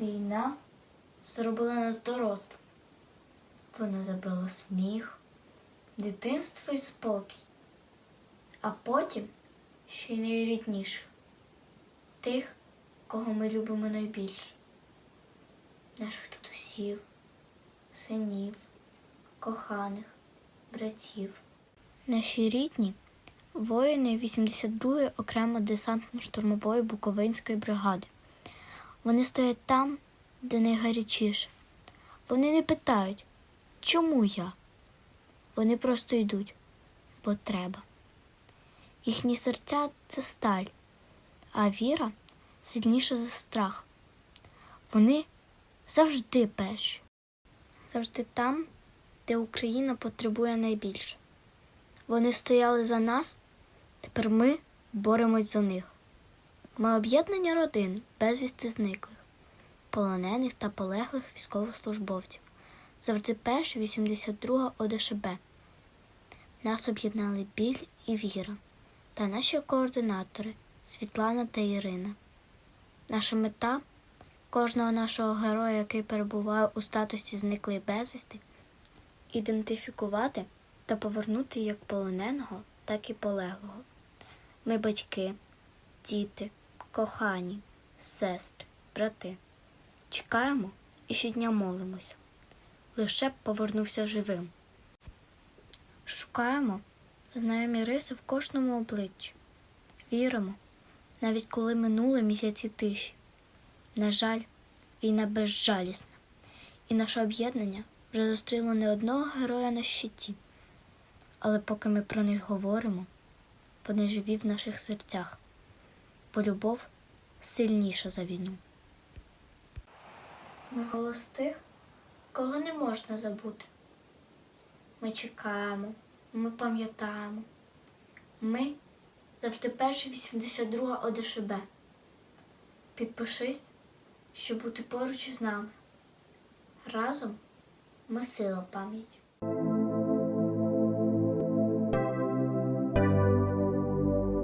Війна зробила нас дорослим. Вона забрала сміх, дитинство і спокій, а потім ще й найрідніших тих, кого ми любимо найбільше наших татусів, синів, коханих, братів. Наші рідні воїни 82-ї окремо десантно-штурмової Буковинської бригади. Вони стоять там, де найгарячіше. Вони не питають, чому я? Вони просто йдуть, бо треба. Їхні серця це сталь, а віра сильніша за страх. Вони завжди перші, завжди там, де Україна потребує найбільше. Вони стояли за нас, тепер ми боремось за них. Ми об'єднання родин безвісти зниклих, полонених та полеглих військовослужбовців. Завжди перші 82 ОДШБ. Нас об'єднали біль і віра та наші координатори Світлана та Ірина. Наша мета кожного нашого героя, який перебуває у статусі зниклий безвісти, ідентифікувати та повернути як полоненого, так і полеглого. Ми батьки, діти, кохані, сестри, брати. Чекаємо і щодня молимося. Лише б повернувся живим. Шукаємо знайомі риси в кожному обличчі. Віримо, навіть коли минули місяці тиші. На жаль, війна безжалісна, і наше об'єднання вже зустріло не одного героя на щиті. Але поки ми про них говоримо, вони живі в наших серцях, бо любов сильніша за війну. Ми голос тих, кого не можна забути. Ми чекаємо, ми пам'ятаємо. Ми завжди перші 82 ОДШБ. Підпишись, щоб бути поруч із нами. Разом ми сила пам'ять.